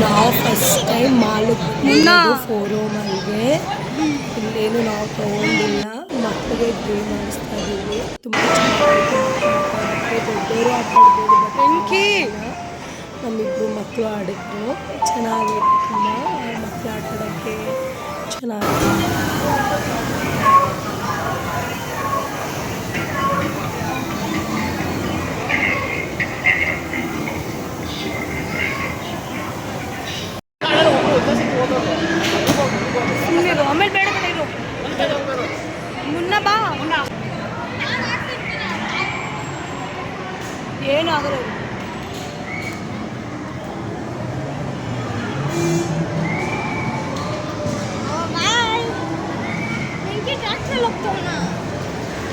ನಾವು first time ಮಾಲಕ್ಕೆ four ಮಲ್ಗೆ ಇಲ್ಲೇನು ನಾವು ತಗೊಂಡಿಲ್ಲ. ಮಕ್ಕಳಿಗೆ ಗೇಮ್ ಮಾಡಿಸ್ತಾ ಇದ್ದೀವಿ ತುಂಬ ಚೆನ್ನಾಗಿ ದೊಡ್ಡವರು ಆಟ ಆಡ್ಬೋದು ಬಟ್ ನಮ್ಮಿಬ್ಬರು ಮಕ್ಕಳು ಆಡಿದ್ರು. ಚೆನ್ನಾಗಿತ್ತು ತುಂಬ ಏನು ಆಗಲ್ಲ ಇರು.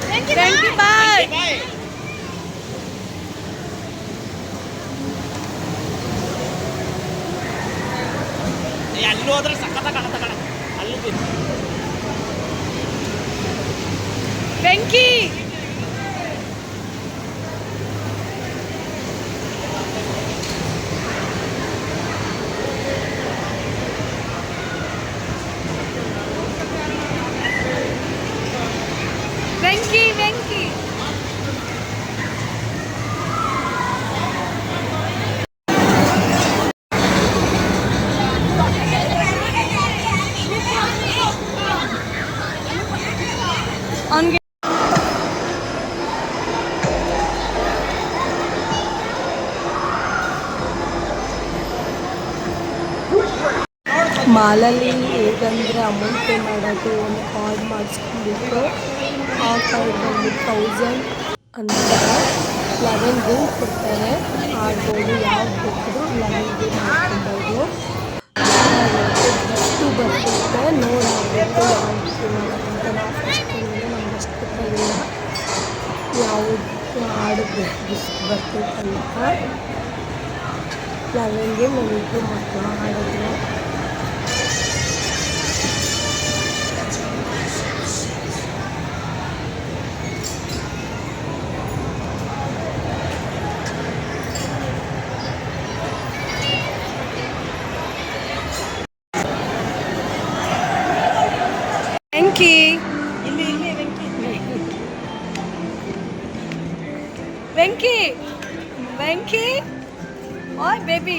Thank you, bye. ಅಲ್ಲಿ ಹೋದ್ರೆ ಸಖತ್ತ ಕಾಣತ್ತ ಕಣ ಅಲ್ಲಿ ಬೆಂಕಿ ಬೆಂಕಿ ಮಾಲಲ್ಲಿ ಹೇಗಂದರೆ ಅಮೌಂಟ್ ಪೇ ಮಾಡೋದು ಒಂದು ಕಾರ್ಡ್ ಮಾಡಿಸ್ಕೊಂಡ್ಬಿಟ್ಟು ಆ ಕಾರ್ಡ್ ಬಂದ್ಬಿಟ್ಟು ತೌಸಂಡ್ ಅಂತ ಲೆವೆನ್ ಗೇಮ್ ಕೊಡ್ತಾರೆ. ಆಡ್ಬೋದು ಯಾವ್ದು ಬೇಕಿದ್ರು ಲೆವೆನ್ ಗೇಮ್ ಮಾಡ್ಕೊಬೋದು. ಬಸ್ಸು ಬರ್ತಿರುತ್ತೆ ನೋಡಾಗಬೇಕು ಅಂತ ನಾವು ಫಸ್ಟ್ ನಮ್ಗೆ ಅಷ್ಟು ಗೊತ್ತಾಗಿಲ್ಲ. ಯಾವುದು ಆಡಬೇಕು ಬರ್ತೈತಂತ ಲೆವೆನ್ ಗೇಮ್ ನಾವಿಬ್ಬರು ಮಕ್ಕಳು ಆಡಿದ್ರು ಬೆಂಕಿ ಇಲ್ಲಿ ಇಲ್ಲಿ ಬೆಂಕಿ ಬೆಂಕಿ ಬೆಂಕಿ ಓಯ್ ಬೇಬಿ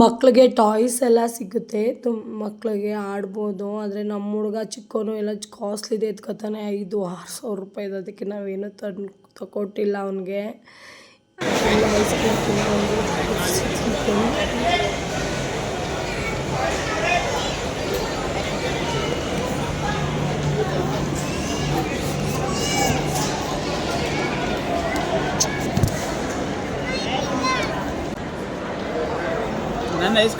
ಮಕ್ಕಳಿಗೆ ಟಾಯ್ಸ್ ಎಲ್ಲ ಸಿಗುತ್ತೆ. ತುಂಬ ಮಕ್ಕಳಿಗೆ ಆಡ್ಬೋದು. ಆದರೆ ನಮ್ಮ ಹುಡುಗ ಚಿಕ್ಕವನು ಎಲ್ಲ ಕಾಸ್ಟ್ಲಿದೆ ಎತ್ಕೊತಾನೆ. ಐದು, ಆರು ಸಾವಿರ ರೂಪಾಯಿ ಅದಕ್ಕೆ ನಾವೇನು ತಂದು ತಗೊಟ್ಟಿಲ್ಲ ಅವನಿಗೆ. and ice